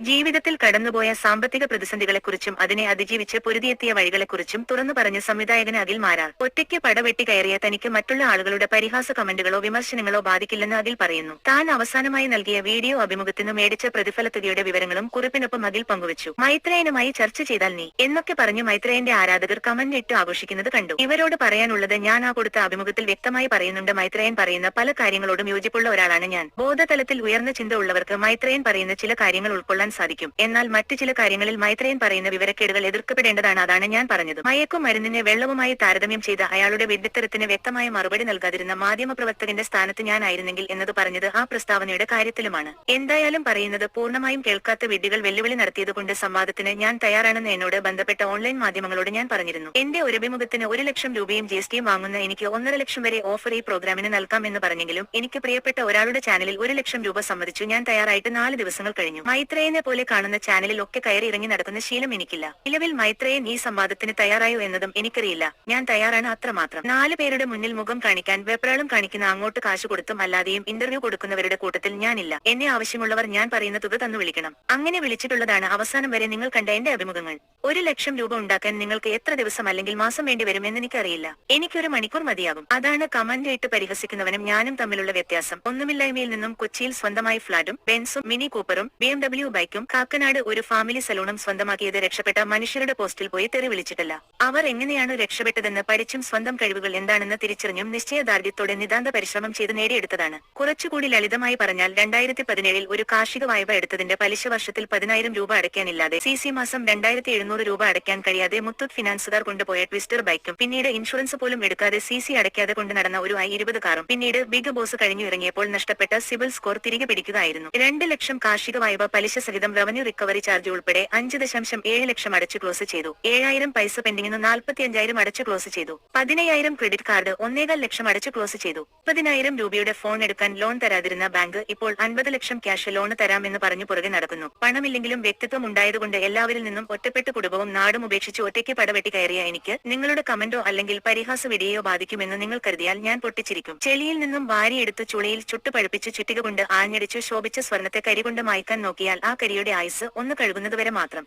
ജീവിതത്തിൽ കടന്നുപോയ സാമ്പത്തിക പ്രതിസന്ധികളെക്കുറിച്ചും അതിനെ അതിജീവിച്ച് പൊരുതിയെത്തിയ വഴികളെക്കുറിച്ചും തുറന്നു പറഞ്ഞ സംവിധായകന് അഖിൽ മാരാർ. ഒറ്റയ്ക്ക് പടവെട്ടി കയറിയ തനിക്ക് മറ്റുള്ള ആളുകളുടെ പരിഹാസ കമന്റുകളോ വിമർശനങ്ങളോ ബാധിക്കില്ലെന്ന് അഖിൽ പറയുന്നു. താൻ അവസാനമായി നൽകിയ വീഡിയോ അഭിമുഖത്തിന് മേടിച്ച പ്രതിഫലത്തുകയുടെ വിവരങ്ങളും കുറിപ്പിനൊപ്പം അഖിൽ പങ്കുവച്ചു. മൈത്രേയനുമായി ചർച്ച ചെയ്താൽ നീ എന്നൊക്കെ പറഞ്ഞു മൈത്രേയന്റെ ആരാധകർ കമന്റ് ഇട്ട് ആഘോഷിക്കുന്നത് കണ്ടു. ഇവരോട് പറയാനുള്ളത് ഞാൻ ആ കൊടുത്ത അഭിമുഖത്തിൽ വ്യക്തമായി പറയുന്നുണ്ട്. മൈത്രേയൻ പറയുന്ന പല കാര്യങ്ങളോടും യോജിപ്പുള്ള ഒരാളാണ് ഞാൻ. ബോധതലത്തിൽ ഉയർന്ന ചിന്ത ഉള്ളവർക്ക് മൈത്രേയൻ പറയുന്ന ചില കാര്യങ്ങൾ ഉൾക്കൊള്ളാൻ സാധിക്കും. എന്നാൽ മറ്റു ചില കാര്യങ്ങളിൽ മൈത്രേയൻ പറയുന്ന വിവരക്കേടുകൾ എതിർക്കപ്പെടേണ്ടതാണ് അതാണ് ഞാൻ പറഞ്ഞത്. മയക്കും മരുന്നിനെ വെള്ളവുമായി താരതമ്യം ചെയ്ത അയാളുടെ വിഡ്ഢിത്തരത്തിന് വ്യക്തമായ മറുപടി നൽകാതിരുന്ന മാധ്യമപ്രവർത്തകന്റെ സ്ഥാനത്ത് ഞാനായിരുന്നെങ്കിൽ എന്നത് പറഞ്ഞത് ആ പ്രസ്താവനയുടെ കാര്യത്തിലുമാണ്. എന്തായാലും പറയുന്നത് പൂർണമായും കേൾക്കാത്ത വിഡ്ഢികൾ വെല്ലുവിളി നടത്തിയതുകൊണ്ട് സംവാദത്തിന് ഞാൻ തയ്യാറാണെന്ന് എന്നോട് ബന്ധപ്പെട്ട ഓൺലൈൻ മാധ്യമങ്ങളോട് ഞാൻ പറഞ്ഞിരുന്നു. എന്റെ ഒരു അഭിമുഖത്തിന് ഒരു ലക്ഷം രൂപയും ജി എസ് ടിയും വാങ്ങുന്ന എനിക്ക് ഒന്നര ലക്ഷം വരെ ഓഫർ ഈ പ്രോഗ്രാമിന് നൽകാം എന്ന് പറഞ്ഞെങ്കിലും എനിക്ക് പ്രിയപ്പെട്ട ഒരാളുടെ ചാനലിൽ ഒരു ലക്ഷം രൂപ സമ്മതിച്ചു. ഞാൻ തയ്യാറായിട്ട് നാല് ദിവസങ്ങൾ കഴിഞ്ഞു. മൈത്രേയനെ പോലെ കാണുന്ന ചാനലിൽ ഒക്കെ കയറി ഇറങ്ങി നടക്കുന്ന ശീലം എനിക്കില്ല. നിലവിൽ മൈത്രയൻ ഈ സംവാദത്തിന് തയ്യാറായോ എന്നതും എനിക്കറിയില്ല. ഞാൻ തയ്യാറാണ് അത്രമാത്രം. നാല് പേരുടെ മുന്നിൽ മുഖം കാണിക്കാൻ വെപ്രാളം കാണിക്കുന്ന അങ്ങോട്ട് കാശ് കൊടുത്തും അല്ലാതെയും ഇന്റർവ്യൂ കൊടുക്കുന്നവരുടെ കൂട്ടത്തിൽ ഞാനില്ല. എന്നെ ആവശ്യമുള്ളവർ ഞാൻ പറയുന്ന തുക തന്നു വിളിക്കണം. അങ്ങനെ വിളിച്ചിട്ടുള്ളതാണ് അവസാനം വരെ നിങ്ങൾ കണ്ട എന്റെ അഭിമുഖങ്ങൾ. ഒരു ലക്ഷം രൂപ ഉണ്ടാക്കാൻ നിങ്ങൾക്ക് എത്ര ദിവസം അല്ലെങ്കിൽ മാസം വേണ്ടി വരുമെന്ന് എനിക്കറിയില്ല. എനിക്കൊരു മണിക്കൂർ മതിയാകും. അതാണ് കമന്റ് ഇട്ട് പരിഹസിക്കുന്നവനും ഞാനും തമ്മിലുള്ള വ്യത്യാസം. ഒന്നുമില്ലായ്മയിൽ നിന്നും കൊച്ചിയിൽ സ്വന്തമായി ഫ്ളാറ്റും ബെൻസും മിനി കൂപ്പറും ബി എം ഡബ്ല്യു ബൈക്കും കാക്കനാട് ഒരു ഫാമിലി സലൂണും സ്വന്തമാക്കിയത് രക്ഷപ്പെട്ട മനുഷ്യരുടെ പോസ്റ്റിൽ പോയി തെറി വിളിച്ചിട്ടില്ല. അവർ എങ്ങനെയാണ് രക്ഷപ്പെട്ടതെന്ന് പഠിച്ചും സ്വന്തം കഴിവുകൾ എന്താണെന്ന് തിരിച്ചറിഞ്ഞും നിശ്ചയദാർഢ്യത്തോടെ നിതാന്ത പരിശ്രമം ചെയ്ത് നേടിയെടുത്തതാണ്. കുറച്ചുകൂടി ലളിതമായി പറഞ്ഞാൽ രണ്ടായിരത്തി പതിനേഴിൽ ഒരു കാർഷിക വായ്പ എടുത്തതിന്റെ പലിശ വർഷത്തിൽ പതിനായിരം രൂപ അടയ്ക്കാനില്ലാതെ സി സി മാസം രണ്ടായിരത്തി എഴുന്നൂറ് രൂപ അടയ്ക്കാൻ കഴിയാതെ മുത്തൂറ്റ് ഫിനാൻസുകാർ കൊണ്ടുപോയ ട്വിസ്റ്റർ ബൈക്കും. പിന്നീട് ഇൻഷുറൻസ് പോലും എടുക്കാതെ സി സി അടയ്ക്കാതെ കൊണ്ട് നടന്ന ഒരു ഐ ഇരുപത് കാറും. പിന്നീട് ബിഗ് ബോസ് കഴിഞ്ഞു ഇറങ്ങിയപ്പോൾ നഷ്ടപ്പെട്ട സിവിൽ സ്കോർ തിരികെ പിടിക്കുകയായിരുന്നു. രണ്ട് ലക്ഷം കാർഷിക വായ്പ പലിശ സഹിതം റവന്യൂ റിക്കവറി ചാർജ് ഉൾപ്പെടെ അഞ്ച് ദശാംശം ഏഴ് ലക്ഷം അടച്ചു ക്ലോസ് ചെയ്തു. ഏഴായിരം പൈസ പെൻഡിങ്ങിന് നാൽപ്പത്തി അഞ്ചായിരം അടച്ചു ക്ലോസ് ചെയ്തു. പതിനയ്യായിരം ക്രെഡിറ്റ് കാർഡ് ഒന്നേകാൽ ലക്ഷം അടച്ചു ക്ലോസ് ചെയ്തു. മുപ്പതിനായിരം രൂപയുടെ ഫോൺ എടുക്കാൻ ലോൺ തരാതിരുന്ന ബാങ്ക് ഇപ്പോൾ അൻപത് ലക്ഷം ക്യാഷ് ലോൺ തരാമെന്ന് പറഞ്ഞു പുറകെ നടക്കുന്നു. പണമില്ലെങ്കിലും വ്യക്തിത്വം ഉണ്ടായതുകൊണ്ട് എല്ലാവരിൽ നിന്നും ഒറ്റപ്പെട്ട് കുടുംബവും നാടും ഉപേക്ഷിച്ച് ഒറ്റയ്ക്ക് പടവെട്ടി കയറിയ എനിക്ക് നിങ്ങളുടെ കമന്റോ അല്ലെങ്കിൽ പരിഹാസ വിടിയോ ബാധിക്കുമെന്ന് നിങ്ങൾ കരുതിയാൽ ഞാൻ പൊട്ടിച്ചിരിക്കും. ചെളിയിൽ നിന്നും വാരിയെടുത്ത് ചുളയിൽ ചുട്ടുപഴുപ്പിച്ച് ചുറ്റിക കൊണ്ട് ആഞ്ഞടിച്ച് ശോഭിച്ച സ്വർണത്തെ കരികൊണ്ട് മായ്ക്കാൻ നോക്കിയാൽ ആ കരിയുടെ ആയുസ് ഒന്ന് കഴുകുന്നതുവരെ മാത്രം.